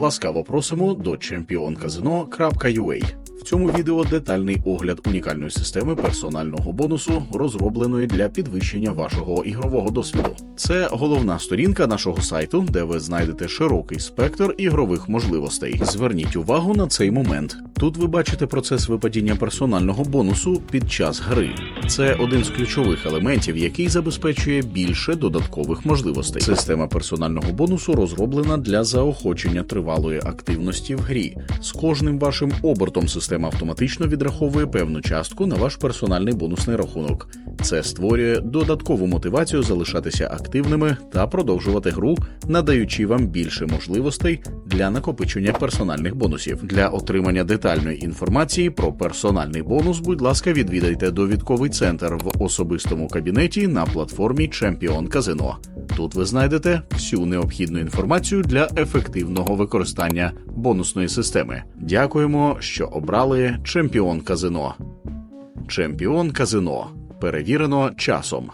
Ласкаво просимо до championcasino.ua. В цьому відео детальний огляд унікальної системи персонального бонусу, розробленої для підвищення вашого ігрового досвіду. Це головна сторінка нашого сайту, де ви знайдете широкий спектр ігрових можливостей. Зверніть увагу на цей момент. Тут ви бачите процес випадіння персонального бонусу під час гри. Це один з ключових елементів, який забезпечує більше додаткових можливостей. Система персонального бонусу розроблена для заохочення тривалої активності в грі. З кожним вашим обертом система автоматично відраховує певну частку на ваш персональний бонусний рахунок. Це створює додаткову мотивацію залишатися активними та продовжувати гру, надаючи вам більше можливостей для накопичення персональних бонусів. Для отримання детальної інформації про персональний бонус, будь ласка, відвідайте довідковий центр в особистому кабінеті на платформі Champion Casino. Тут ви знайдете всю необхідну інформацію для ефективного використання бонусної системи. Дякуємо, що обрали Чемпіон Казино. Чемпіон Казино перевірено часом.